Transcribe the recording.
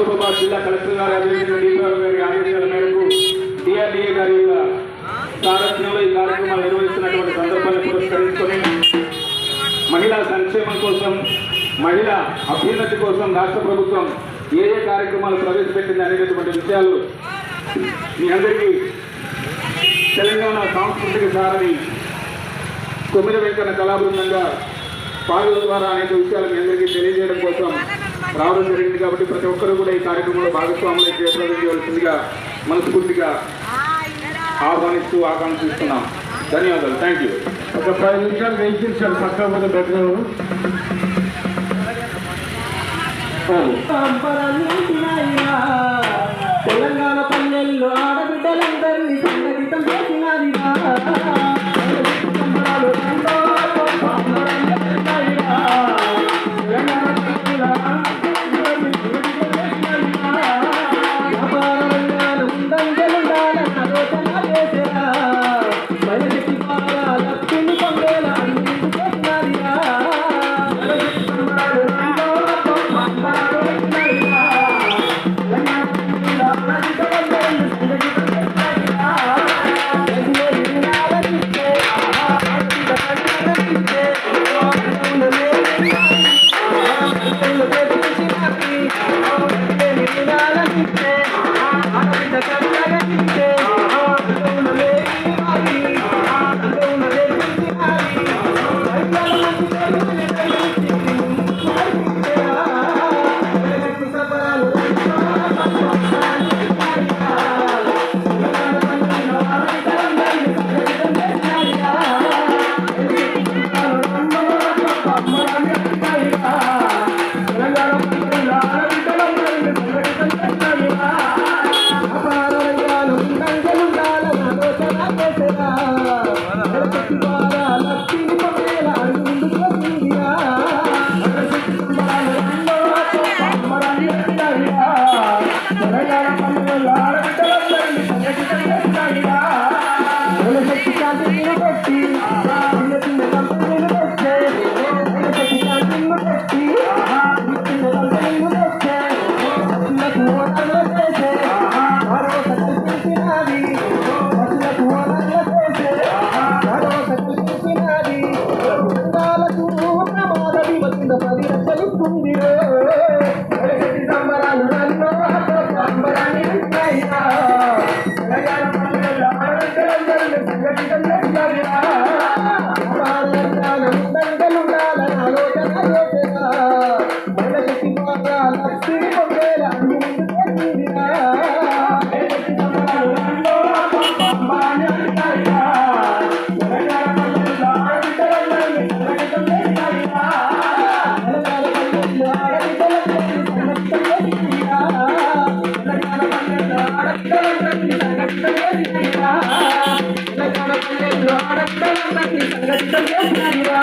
మహబూబాబాద్ జిల్లా కలెక్టర్ గారి అభివృద్ధి గారి ఆదేశాల మేరకు డిఆర్డీఏ గారి యొక్క సారథ్యంలో ఈ కార్యక్రమాలు నిర్వహిస్తున్నటువంటి సందర్భాన్ని పురస్కరించుకొని మహిళా సంక్షేమం కోసం మహిళా అభ్యున్నతి కోసం రాష్ట్ర ప్రభుత్వం ఏ ఏ కార్యక్రమాలు ప్రవేశపెట్టింది అనేటటువంటి విషయాలు మీ అందరికీ తెలంగాణ సాంస్కృతిక సారని కొమ్మిద వెంకన్న కళాబృందంగా పాటల ద్వారా అనేక విషయాలు మీ అందరికీ తెలియజేయడం కోసం రావడం జరిగింది కాబట్టి ప్రతి ఒక్కరూ కూడా ఈ కార్యక్రమంలో భాగస్వాములు చేయవలసిందిగా మనస్ఫూర్తిగా ఆహ్వానిస్తూ ఆకాంక్షిస్తున్నాం. ధన్యవాదాలు. థ్యాంక్ యూ ఒక పది నిమిషాలు వెయిట్ పక్క మీద పెట్టినాము తెలంగాణ పల్లెల్లో ఆడబిడ్డలందరినీ సంఘటితం చేసినదిగా రంగాలు ముందంజలుండాలన్న ఆలోచన ప్రమాదవి వంద పది రసలు తుందిరే సంగీతంలో ఆనందం సంగీతంలో